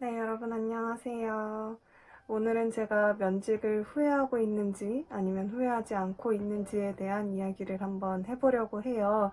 네, 여러분 안녕하세요. 오늘은 제가 면직을 후회하고 있는지 아니면 후회하지 않고 있는지에 대한 이야기를 한번 해보려고 해요.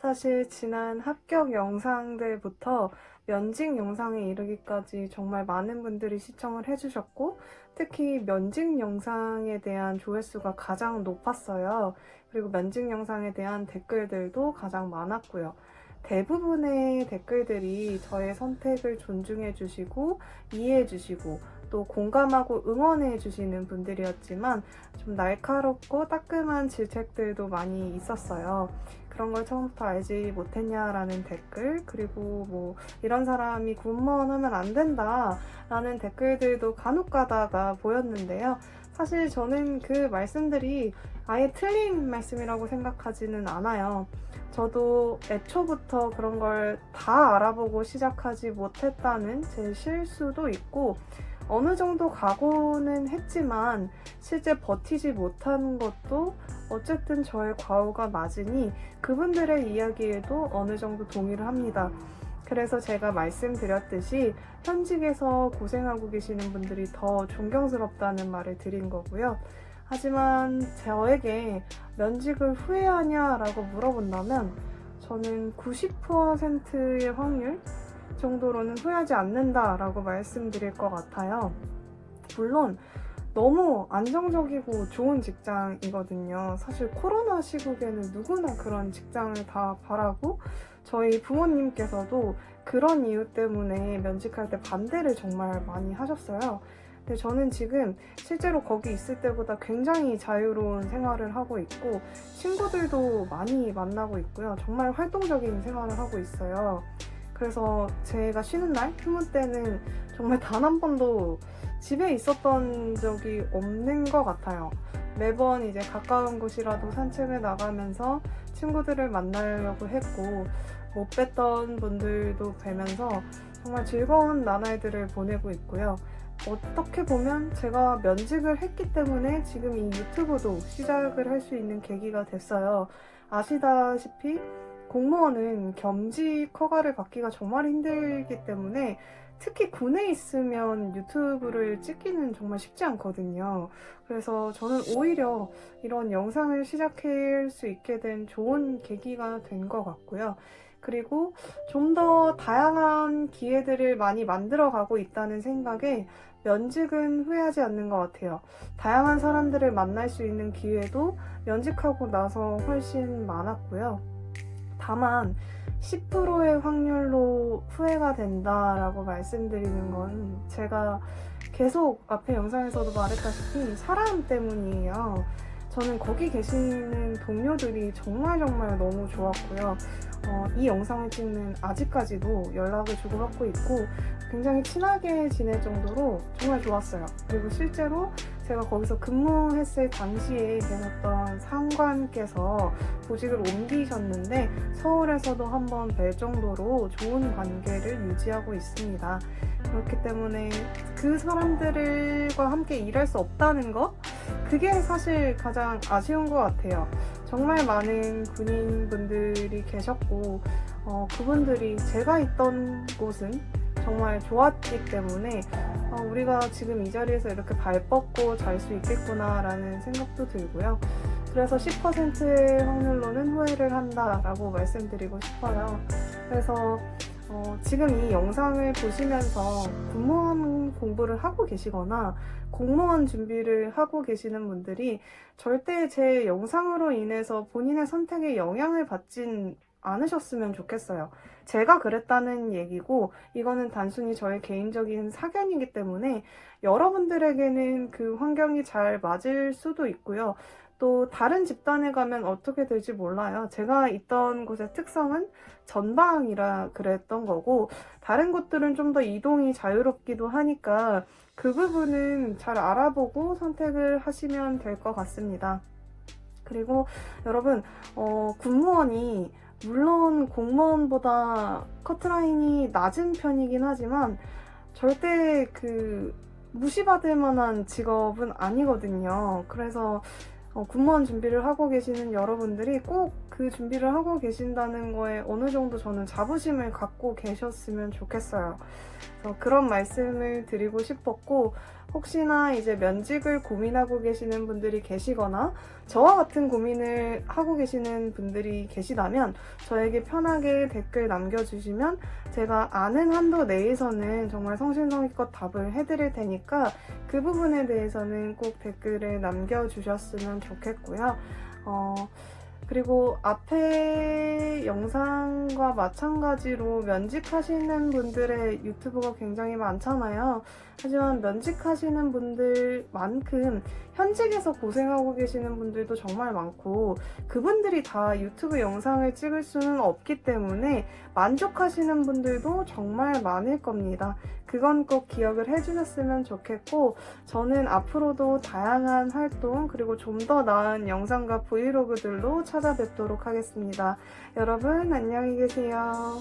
사실 지난 합격 영상들부터 면직 영상에 이르기까지 정말 많은 분들이 시청을 해주셨고, 특히 면직 영상에 대한 조회수가 가장 높았어요. 그리고 면직 영상에 대한 댓글들도 가장 많았고요. 대부분의 댓글들이 저의 선택을 존중해 주시고 이해해 주시고 또 공감하고 응원해 주시는 분들이었지만 좀 날카롭고 따끔한 질책들도 많이 있었어요. 그런 걸 처음부터 알지 못했냐라는 댓글 그리고 뭐 이런 사람이 군무원 하면 안 된다라는 댓글들도 간혹 가다가 보였는데요. 사실 저는 그 말씀들이 아예 틀린 말씀이라고 생각하지는 않아요. 저도 애초부터 그런 걸 다 알아보고 시작하지 못했다는 제 실수도 있고, 어느 정도 각오는 했지만, 실제 버티지 못한 것도 어쨌든 저의 과오가 맞으니, 그분들의 이야기에도 어느 정도 동의를 합니다. 그래서 제가 말씀드렸듯이, 현직에서 고생하고 계시는 분들이 더 존경스럽다는 말을 드린 거고요. 하지만 저에게 면직을 후회하냐라고 물어본다면 저는 90%의 확률 정도로는 후회하지 않는다라고 말씀드릴 것 같아요. 물론 너무 안정적이고 좋은 직장이거든요. 사실 코로나 시국에는 누구나 그런 직장을 다 바라고 저희 부모님께서도 그런 이유 때문에 면직할 때 반대를 정말 많이 하셨어요. 근데 저는 지금 실제로 거기 있을 때보다 굉장히 자유로운 생활을 하고 있고 친구들도 많이 만나고 있고요. 정말 활동적인 생활을 하고 있어요. 그래서 제가 쉬는 날, 휴무 때는 정말 단 한 번도 집에 있었던 적이 없는 것 같아요. 매번 이제 가까운 곳이라도 산책을 나가면서 친구들을 만나려고 했고 못 뵀던 분들도 뵈면서 정말 즐거운 나날들을 보내고 있고요. 어떻게 보면 제가 면직을 했기 때문에 지금 이 유튜브도 시작을 할 수 있는 계기가 됐어요. 아시다시피 공무원은 겸직 허가를 받기가 정말 힘들기 때문에 특히 군에 있으면 유튜브를 찍기는 정말 쉽지 않거든요. 그래서 저는 오히려 이런 영상을 시작할 수 있게 된 좋은 계기가 된 것 같고요. 그리고 좀 더 다양한 기회들을 많이 만들어 가고 있다는 생각에 면직은 후회하지 않는 것 같아요. 다양한 사람들을 만날 수 있는 기회도 면직하고 나서 훨씬 많았고요. 다만 10%의 확률로 후회가 된다라고 말씀드리는 건 제가 계속 앞에 영상에서도 말했다시피 사람 때문이에요. 저는 거기 계시는 동료들이 정말 정말 너무 좋았고요. 어, 이 영상을 찍는 아직까지도 연락을 주고받고 있고 굉장히 친하게 지낼 정도로 정말 좋았어요. 그리고 실제로 제가 거기서 근무했을 당시에 계셨던 상관께서 보직을 옮기셨는데 서울에서도 한번 뵐 정도로 좋은 관계를 유지하고 있습니다. 그렇기 때문에 그 사람들과 함께 일할 수 없다는 것? 그게 사실 가장 아쉬운 것 같아요. 정말 많은 군인분들이 계셨고, 어, 그분들이 제가 있던 곳은 정말 좋았기 때문에 어, 우리가 지금 이 자리에서 이렇게 발 뻗고 잘 수 있겠구나라는 생각도 들고요. 그래서 10%의 확률로는 후회를 한다라고 말씀드리고 싶어요. 그래서 어, 지금 이 영상을 보시면서 군무원 공부를 하고 계시거나 공무원 준비를 하고 계시는 분들이 절대 제 영상으로 인해서 본인의 선택에 영향을 받진 않으셨으면 좋겠어요. 제가 그랬다는 얘기고, 이거는 단순히 저의 개인적인 사견이기 때문에 여러분들에게는 그 환경이 잘 맞을 수도 있고요. 또 다른 집단에 가면 어떻게 될지 몰라요. 제가 있던 곳의 특성은 전방이라 그랬던 거고, 다른 곳들은 좀 더 이동이 자유롭기도 하니까 그 부분은 잘 알아보고 선택을 하시면 될 것 같습니다. 그리고 여러분, 어, 군무원이 물론 공무원보다 커트라인이 낮은 편이긴 하지만 절대 그 무시받을 만한 직업은 아니거든요. 그래서 어, 군무원 준비를 하고 계시는 여러분들이 꼭 그 준비를 하고 계신다는 거에 어느 정도 저는 자부심을 갖고 계셨으면 좋겠어요. 그래서 그런 말씀을 드리고 싶었고, 혹시나 이제 면직을 고민하고 계시는 분들이 계시거나, 저와 같은 고민을 하고 계시는 분들이 계시다면, 저에게 편하게 댓글 남겨주시면, 제가 아는 한도 내에서는 정말 성심성의껏 답을 해드릴 테니까, 그 부분에 대해서는 꼭 댓글을 남겨주셨으면 좋겠고요. 어, 그리고 앞에 영상과 마찬가지로 면직하시는 분들의 유튜브가 굉장히 많잖아요. 하지만 면직하시는 분들만큼 현직에서 고생하고 계시는 분들도 정말 많고 그분들이 다 유튜브 영상을 찍을 수는 없기 때문에 만족하시는 분들도 정말 많을 겁니다. 그건 꼭 기억을 해주셨으면 좋겠고 저는 앞으로도 다양한 활동 그리고 좀 더 나은 영상과 브이로그들로 찾아뵙도록 하겠습니다. 여러분 안녕히 계세요.